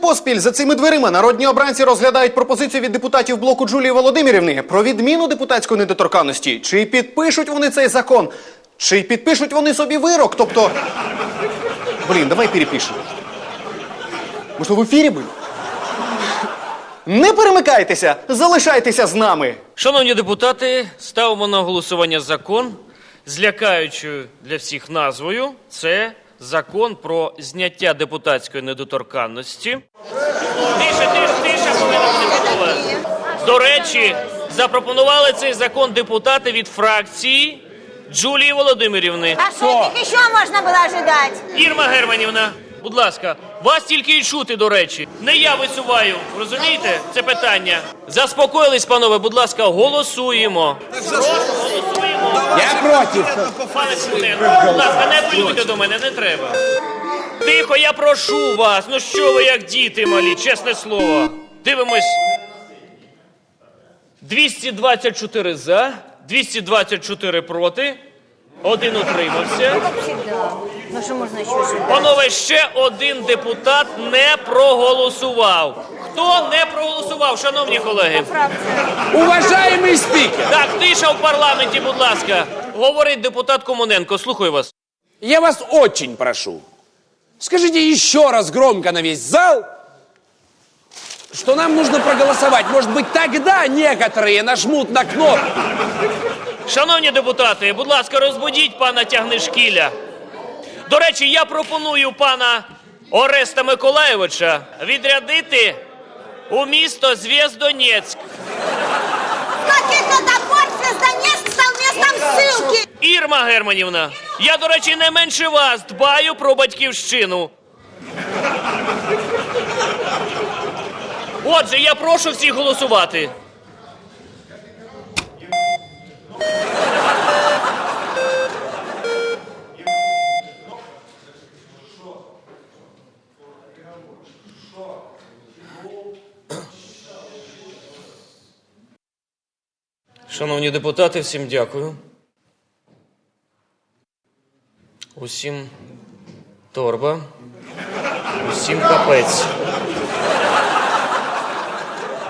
поспіль за цими дверима народні обранці розглядають пропозицію від депутатів блоку Джулії Володимирівни про відміну депутатської недоторканності. Чи підпишуть вони цей закон? Чи підпишуть вони собі вирок? Тобто. Блін, давай перепишемо. Що в ефірі були? Не перемикайтеся, залишайтеся з нами. Шановні депутати, ставимо на голосування закон з лякаючою для всіх назвою. Це закон про зняття депутатської недоторканності. Тише, тише, тише, повинна бути. До речі, запропонували цей закон депутати від фракції Джулії Володимирівни. А что от них еще можно было ожидать? Ірма Германівна, будь ласка, вас тільки й чути, до речі. Не я висуваю, розумієте, це питання. Заспокоїлись, панове, будь ласка, голосуємо. Прошу, голосуємо. Я проти. Будь ласка, не полюйте до мене, не треба. Тихо, я прошу вас. Ну що ви як діти малі, чесне слово. Дивимось. 224 за, 224 проти, один утримався. Как всегда. Ну что можно еще ожидать? Панове, ще один депутат не проголосував. Хто не проголосував, шановні колеги? Фракция. Уважаемый спикер, Так, тиша в парламенті, будь ласка. Говорить депутат Комоненко. Слухаю вас. я вас очень прошу, скажите еще раз громко на весь зал, что нам нужно проголосовать. Может быть, тогда некоторые нажмут на кнопку. Шановні депутати, будь ласка, розбудіть пана Тягнишкіля. До речі, я пропоную пана Ореста Миколайовича відрядити у місто Звєздонецьк. Каких топор Звездонецк стал местом ссылки? Ірма Германівна, я, до речі, не менше вас дбаю про батьківщину. Отже, я прошу всіх голосувати. Шановні депутати, всім дякую. Усім торба, усім капець.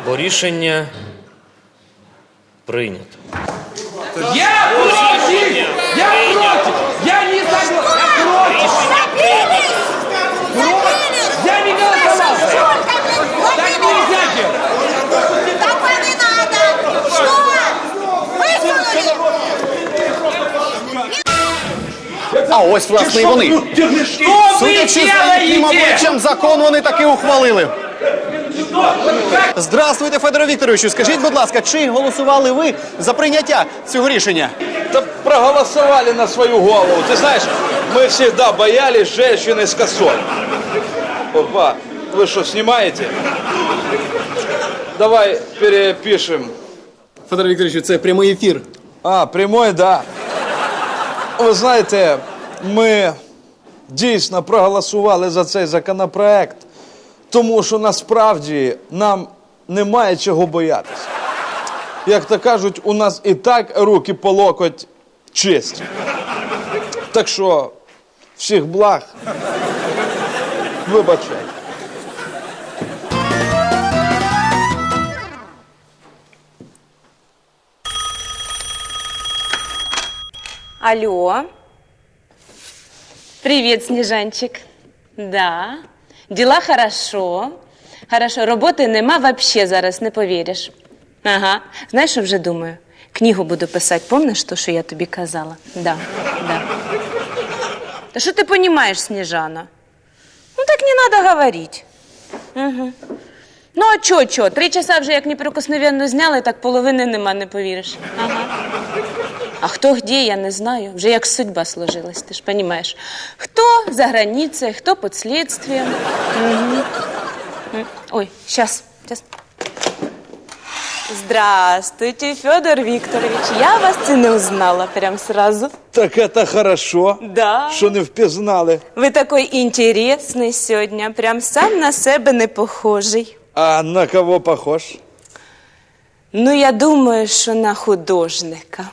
Бо рішення прийнято. Я проти! Я против! ось, власне, і вони. Что вы Судячи за їхнім делаете? обличчям, закон вони таки ухвалили. Здравствуйте, Федоре Вікторовичу. Скажіть, будь ласка, чи голосували ви за прийняття цього рішення? Да проголосовали на свою голову. Ты знаешь, мы всегда боялись женщины с косой. Опа, вы что, снимаете? Давай перепишем. Федоре Вікторовичу, це прямий ефір. А, прямой, да. Ви знаєте, ми дійсно проголосували за цей законопроект, тому що насправді нам немає чого боятися. Як то кажуть, у нас і так руки по локоть чисті. Так що, всіх благ. Вибачай. Алло. Привет, Снежанчик. Да. Дела хорошо. Хорошо. Роботи нема вообще зараз, не повіриш. Ага. Знаєш, що вже думаю? Книгу буду писати, помниш то, що я тобі казала? Да, да. Та що ти понімаєш, Сніжана? Ну так не надо говорить. Угу. Ну, а чо, чо? Три часа вже як неприкосновенно зняли, так половини нема, не повіриш. Ага. А хто где, я не знаю. Вже як судьба сложилась, ти ж понимаешь. Хто за границей, хто під слідствием. Мгм. М. Ой, сейчас, сейчас. Здравствуйте, Федор Викторович. Я вас це не узнала прям сразу. Так це хорошо, Да. що не впізнали. Ви такой интересный сьогодні, прям сам на себе не похожий. А на кого похож? Ну, я думаю, що на художника.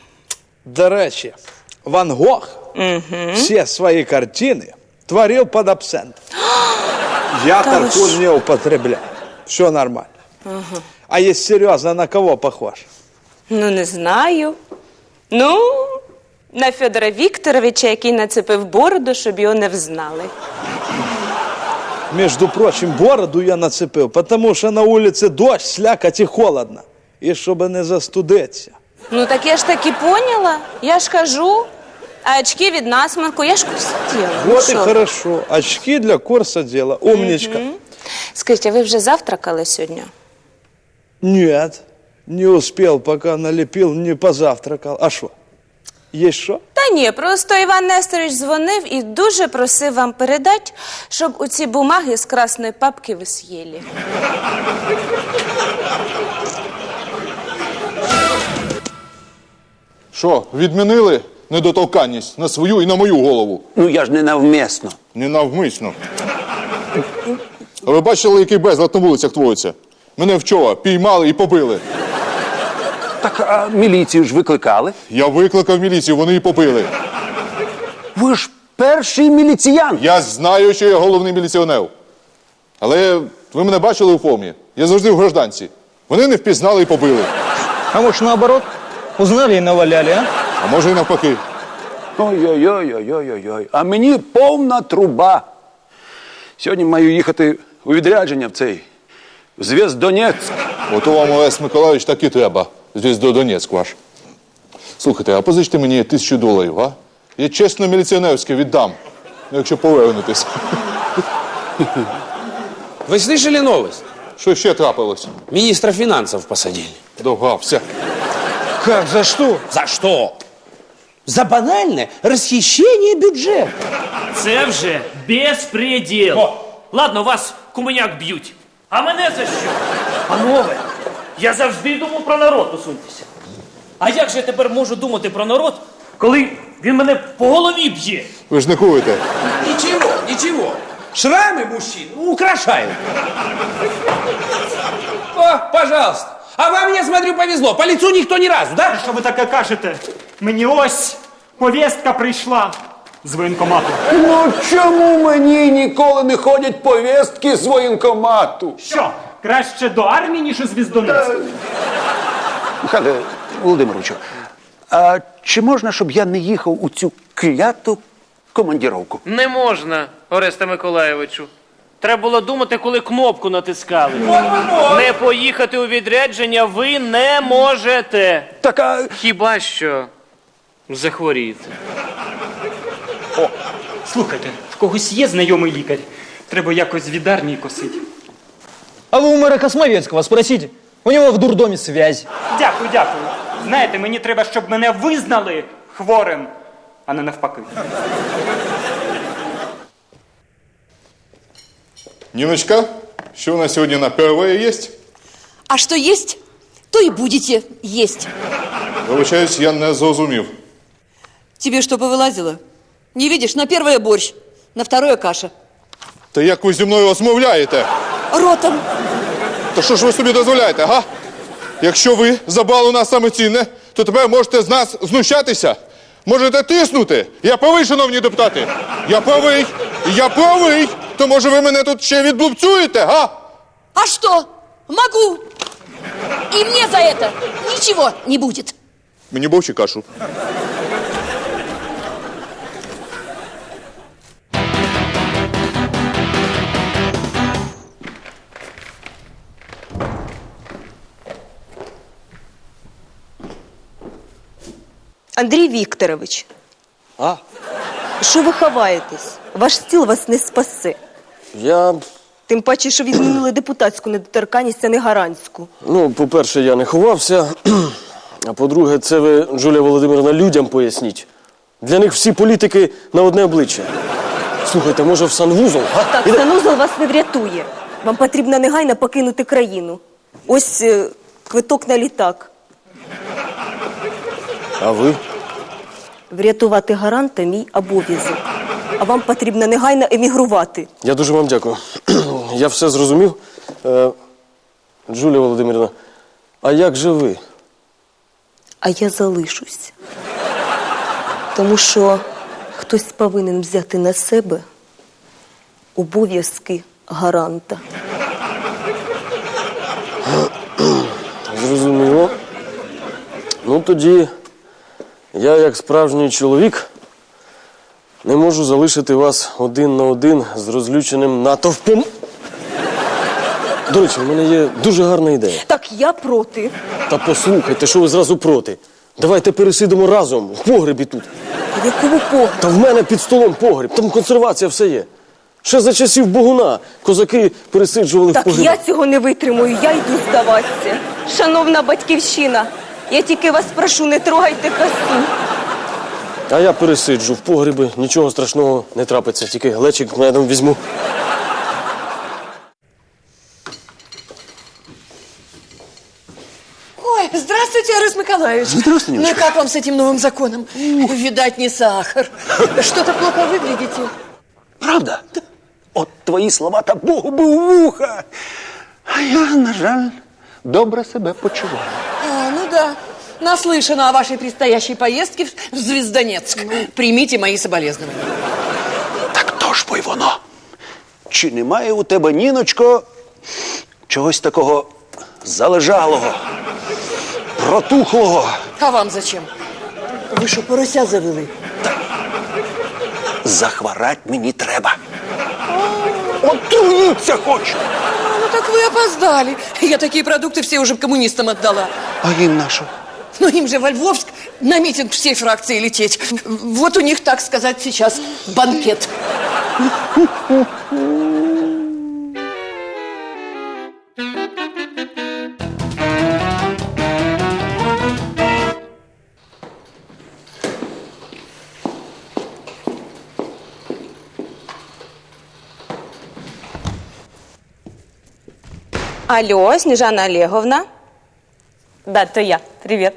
До речі, Ван Гог всі свої картини творив під абсент. Я ж- не употребляю. Все нормально. А если серьезно, на кого похож? Ну, не знаю. Ну, на Федора Вікторовича, який нацепив бороду, щоб його не взнали. Между прочим, бороду я нацепив, потому що на вулиці дощ, слякать і холодно. І щоб не застудитися. Ну, так я ж таки поняла. Я ж кажу. А очки від насморку, я ж курс діла. Ну, Вот и що? хорошо. Очки для курса дела. Умничка. Скажіть, а ви вже завтракали сьогодні? Нет, не успел, пока налепил, не позавтракал. А что? Есть что? Та ні, просто Іван Несторович дзвонив і дуже просив вам передати, щоб у ці бумаги з красної папки ви з'їли. Що, відмінили недоторканність на свою і на мою голову? Ну я ж не навмисно. Ненавмисно. А ви бачили, який безлад на вулицях твориться? Мене вчора піймали і побили. Так а міліцію ж викликали. Я викликав міліцію, вони і побили. Ви ж перший міліціян. Я знаю, що я головний міліціонер. Але ви мене бачили у формі. Я завжди в гражданці. Вони не впізнали і побили. А может наоборот, узнали и наваляли, а? А може і навпаки. Ой-ой-ой-ой-ой-ой. А мені повна труба. Сьогодні маю їхати у відрядження в цей в Зв'яздонецьк. Ото вам Олесь Миколаївич так і треба. Звідси до Донецьк ваш. Слухайте, а позичте мені тисячу доларів, а? Я чесно міліціонерське віддам. Ну, якщо повернетесь. Вы слышали новость? Що ще трапилось? Министра финансов посадили. Догався. Как, за что? За что? За банальное расхищение бюджета. Це вже безпреділ. Ладно, вас куменяк б'ють. А мене за що? Панове, я завжди думав про народ, усуньтеся. А як же я тепер можу думати про народ, коли він мене по голові б'є? Ви ж не курите. Ничего, ничего. Шрамы мужчин украшают. О, пожалуйста. Я смотрю, повезло. По лицу никто ни разу, да? Що ви таке кажете? Мені ось повістка прийшла з воєнкомату. Ну чому мені ніколи не ходять повістки з воєнкомату? Що, краще до армії, ніж у Звіздонецьк? Михайле Володимировичу, а чи можна, щоб я не їхав у цю кляту командіровку? Не можна, Ореста Миколаєвичу. Треба було думати, коли кнопку натискали. Не поїхати у відрядження ви не можете. Так а Хіба що захворіти. Слухайте, в когось є знайомий лікар. Треба якось від армії косити. А вы у мэра Космовецкого спросите. У него в дурдоме связь. Дякую, дякую. Знаєте, мені треба, щоб мене визнали хворим, а не навпаки. Ніночка, що у нас сьогодні на ПРВ є? А что есть, то и будете есть. Вибачаюсь, я не зрозумів. Тебе что повылазило? Не видишь, на первое борщ, на второе каша. Та як ви зі мною розмовляєте? Ротом. Та що ж ви собі дозволяєте, га? Якщо ви забрали у нас саме цінне, то тепер можете з нас знущатися. Можете тиснути. Я правий, шановні депутати. Я правий. Я правий. То може ви мене тут ще відблупцюєте, га? А что? Могу. И мне за это ничего не будет. Мені бовчі кашу. Андрій Вікторович. А? Що ви ховаєтесь? Ваш стіл вас не спасе. Я, Тим паче, що відмінили депутатську недоторканність, а не гарантську. ну, по-перше, я не ховався. А по-друге, це ви, Джулія Володимирівна, людям поясніть. Для них всі політики на одне обличчя. Слухайте, може в санвузол? а? Так, санузел вас не врятує. Вам потрібно негайно покинути країну. Ось е, квиток на літак. А ви? Врятувати гаранта мій обов'язок. А вам потрібно негайно емігрувати. Я дуже вам дякую. Я все зрозумів. Е, Джулія Володимирівна, а як же ви? А я залишусь. Тому що хтось повинен взяти на себе обов'язки гаранта. Зрозуміло. Ну тоді я, як справжній чоловік, не можу залишити вас один на один з розлюченим натовпом. До речі, в мене є дуже гарна ідея. Так я проти. Та послухайте, що ви зразу проти. Давайте пересидимо разом в погребі тут. Якого погребу? Та в мене під столом погреб, там консервація все є. Ще за часів Богуна козаки пересиджували в Так я цього не витримую, я йду здаватися. Шановна батьківщина, я тільки вас прошу, не трогайте косу. А я пересиджу в погребі, нічого страшного не трапиться, тільки глечик медом візьму. Ой, здравствуйте, Арыс Николаевич. Здравствуй, Ну Ниночка. как вам с этим новым законом? Видать, не сахар. Что-то плохо выглядите. Правда? От твої слова та Богу би у вуха. А я, на жаль, добре себе почуваю. А, ну да. Наслышана о вашей предстоящей поездке в в Звездонецк. Примите мои соболезнования. Так то ж бо й воно. Чи немає у тебе, Ніночко, чогось такого залежалого, протухлого? А вам зачем? Ви що, порося завели? Захворать мені треба. Отруїться хочу. А, ну так вы опоздали. Я такие продукты все уже коммунистам отдала. А їм нашу. Ну им же во Львовск на митинг всей фракции лететь. Вот у них, так сказать, сейчас банкет. Алло, Снежана Олеговна. Да, то я. Привет.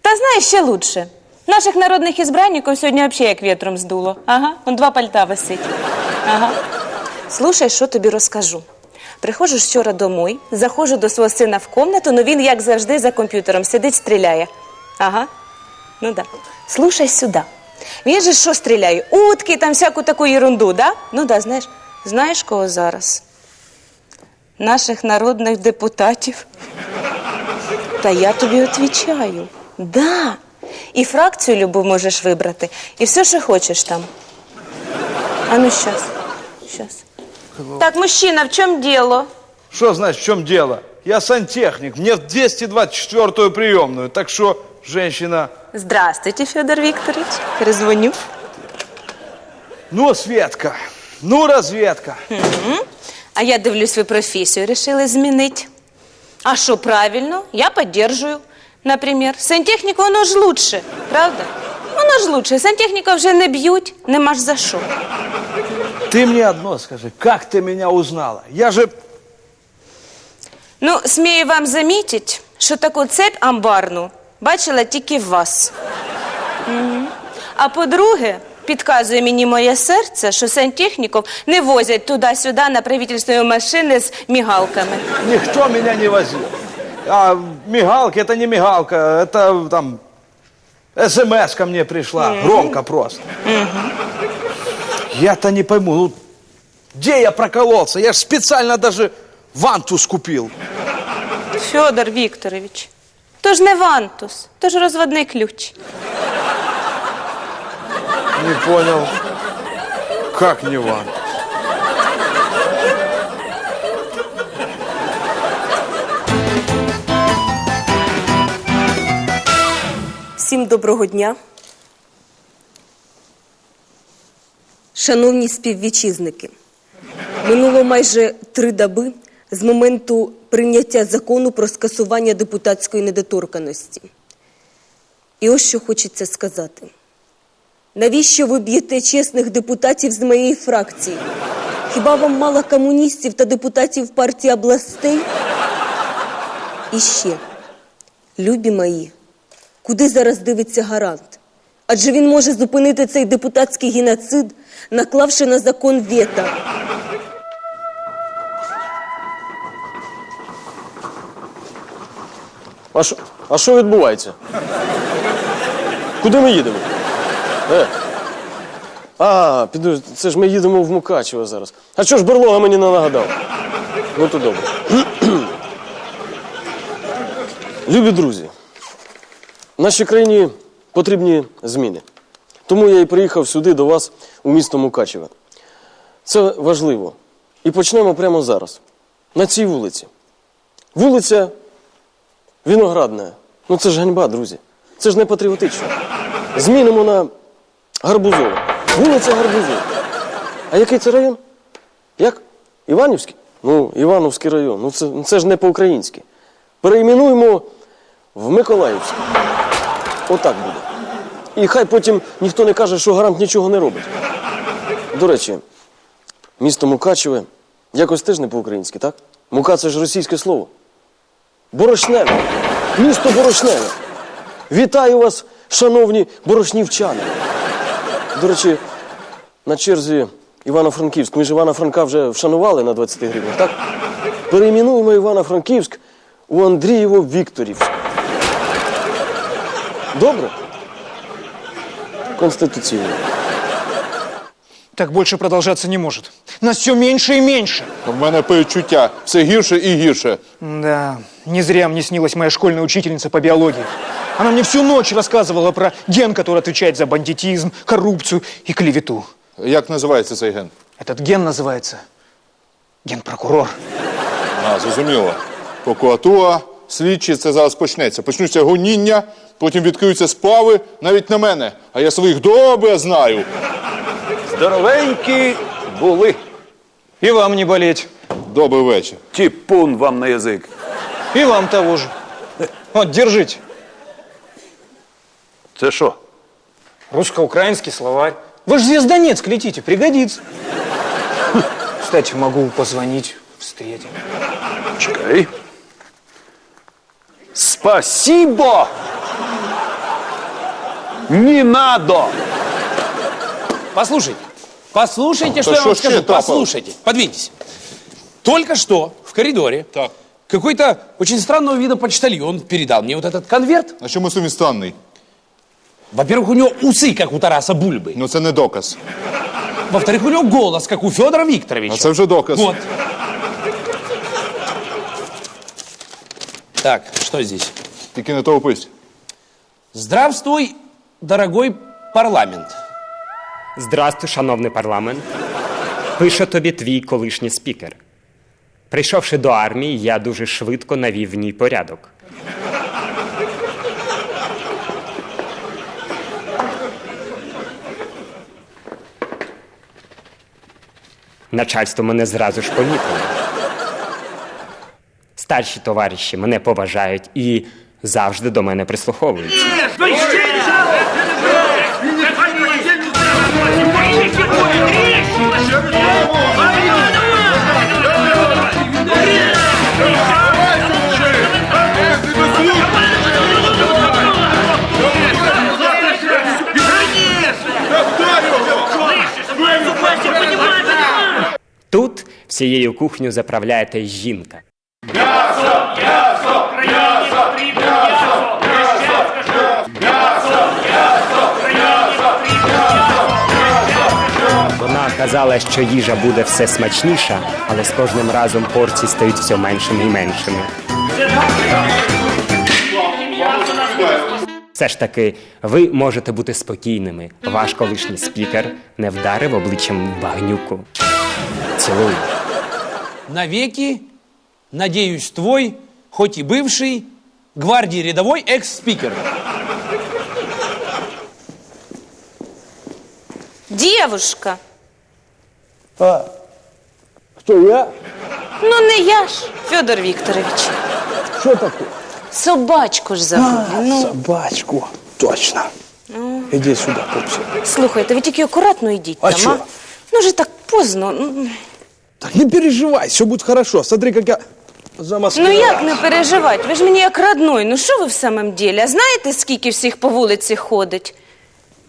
Та знаєш, ще лучше. Наших народних ізбранників сьогодні взагалі як вітром здуло. Ага, он два пальта висить. Ага. Слушай, що тобі розкажу. Приходжу вчора домой, заходжу до свого сина в комнату, но він, як завжди, за комп'ютером сидить, стріляє. Ага. Ну да. Слушай сюди. Він же що стріляє? Утки, там всяку таку ерунду, да? Ну да, знаєш. Знаєш кого зараз? Наших народних депутатів. Та я тобі відповідаю. Да. І фракцію любу можеш вибрати, і все, що хочеш там. А ну щас. Щас. Так, мужчина, в чому діло? Что значит, в чем дело? Я сантехник, мне в 224-ю приемную, так что, женщина... Здравствуйте, Федор Вікторович. Перезвоню. Ну, Светка, ну, разведка. А я дивлюсь, ви професію решили змінити. А що, правильно? Я підтримую. Наприклад, сантехніку воно ж лучше, правда? Воно ж лучше. Сантехніка вже не б'ють, нема ж за що. Ты мне одно скажи, как ты меня узнала? Я же... Ну, смію вам замітити, що таку цепь амбарну бачила тільки в вас. Мгм. А по-друге, підказує мені моє серце, що сантехніків не возять туди-сюди на правительственні машини з мігалками. Никто меня не возил. А мигалка, это не мигалка, это там... СМС ко мне пришла, громко просто. Я-то не пойму, ну, где я прокололся? Я ж специально даже вантус купил. Федор Вікторович, то ж не вантус, то ж розводний ключ. Не понял. Как не вантус? Всім доброго дня. Шановні співвітчизники, минуло майже три доби з моменту прийняття закону про скасування депутатської недоторканості. І ось що хочеться сказати. Навіщо ви б'єте чесних депутатів з моєї фракції? Хіба вам мало комуністів та депутатів партії областей? І ще, любі мої, Куди зараз дивиться гарант? Адже він може зупинити цей депутатський геноцид, наклавши на закон вето. А що, відбувається? Куди ми їдемо? А, піду, це ж ми їдемо в Мукачево зараз. А що ж берлога мені не нагадав? Ну то добре. Любі друзі, нашій країні потрібні зміни. Тому я і приїхав сюди до вас у місто Мукачеве. Це важливо. І почнемо прямо зараз. На цій вулиці. Вулиця Виноградна. Ну це ж ганьба, друзі. Це ж не патріотично. Змінимо на Гарбузова. Вулиця Гарбузова. А який це район? Як? Іванівський? Ну, Івановський район. Ну це, це ж не по-українськи. Перейменуємо в Миколаївський. Отак буде. І хай потім ніхто не каже, що гарант нічого не робить. До речі, місто Мукачеве якось теж не по-українськи, так? Мука це ж російське слово. Борошневе. Місто Борошневе. Вітаю вас, шановні борошнівчани. До речі, на черзі Івано-Франківськ. Ми ж Івана Франка вже вшанували на 20 гривнях, так? Перейменуємо Івано-Франківськ у Андрієво Вікторівськ. Добре? Конституційно. Так больше продолжаться не может. Нас все меньше и меньше. У мене почуття все гірше і гірше. Да, не зря мне снилась моя школьная учительница по биологии. Она мне всю ночь рассказывала про ген, который отвечает за бандитизм, коррупцию и клевету. Як називається цей ген? Этот ген называется ген-прокурор. А, зрозуміло. Прокуратура, слідчі, це зараз почнеться. Почнуться гоніння, потім відкриються справи навіть на мене. А я своїх добре знаю. Здоровенькі були. И вам не болеть. Добрий вечір. Тіпун вам на язик. И вам того же. Вот, держите. Це що? Русско-украинский словарь. Вы же Звездонецк летите, пригодится. Кстати, могу позвонить, встретим. Чекай. Спасибо! Не надо! Послушайте, послушайте, что я вам что скажу. Послушайте, подвиньтесь. Только что в коридоре Так. какой-то очень странного вида почтальон передал мне вот этот конверт. А чому він странний? Во-первых, у него усы, как у Тараса Бульбы. Ну це не доказ. Во-вторых, у него голос, как у Федора Викторовича. А це вже доказ. Вот. Так, что здесь? Тільки не торопись. Здравствуй, дорогой парламент. Здрастуй, шановний парламент. Пише тобі твій колишній спікер. Прийшовши до армії, я дуже швидко навів в ній порядок. Начальство мене зразу ж помітило. Старші товариші мене поважають і завжди до мене прислуховуються. Всією кухню заправляєте жінка. Вона казала, що їжа буде все смачніша, але з кожним разом порції стають все меншими і меншими. Все ж таки, ви можете бути спокійними. Ваш колишній спікер не вдарив обличчям багнюку. Цілую. Навеки, надеюсь, твой, хоть и бывший, гвардии рядовой экс-спикер. Дівушка. Хто я? Ну не я ж, Федор Вікторович. Що таке? Собачку ж забули. Ну, Собачку. Точно. Іди сюди, пупсик. слухайте, ви тільки акуратно йдіть А там, чо? а? Ну вже так поздно. Ну, Так не переживай, все будет хорошо. Смотри, как я Ну замаскировал. як не переживати? Ви ж мені як родной. Ну що ви в самом ділі? А знаєте, скільки всіх по вулиці ходить?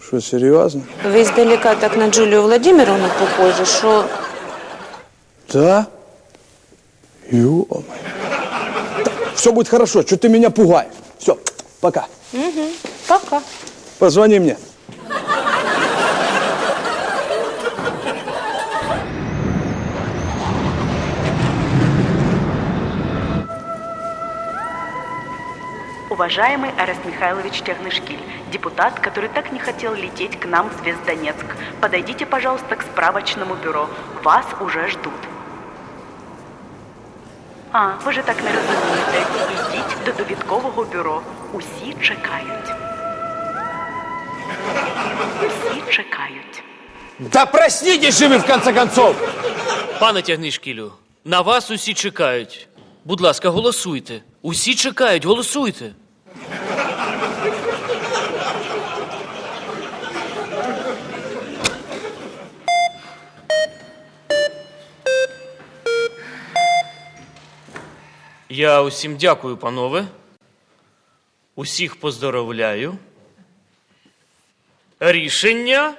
Что, серьезно? Ви здалека так на Джулію Владимировну похожі, що Да? Ё-моё. Все будет хорошо, что ты меня пугаешь. Все, пока. пока. Позвони мне. Уважаемый Арест Михайлович Тягнышкиль, депутат, который так не хотел лететь к нам в Звездонецк, подойдите, пожалуйста, к справочному бюро. Вас уже ждут. А, ви же так не розумієте. Ідіть до довідкового бюро. Усі чекають. Усі чекають. Да проснитесь же вы, в конце концов! Пане Тягнишкілю, на вас усі чекають. Будь ласка, голосуйте. Усі чекають, голосуйте. Я усім дякую, панове. Усіх поздоровляю. Рішення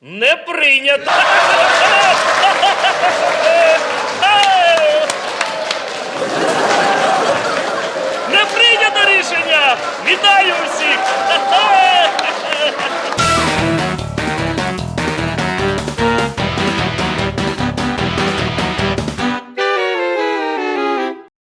не прийнято. Не прийнято рішення! Вітаю усіх!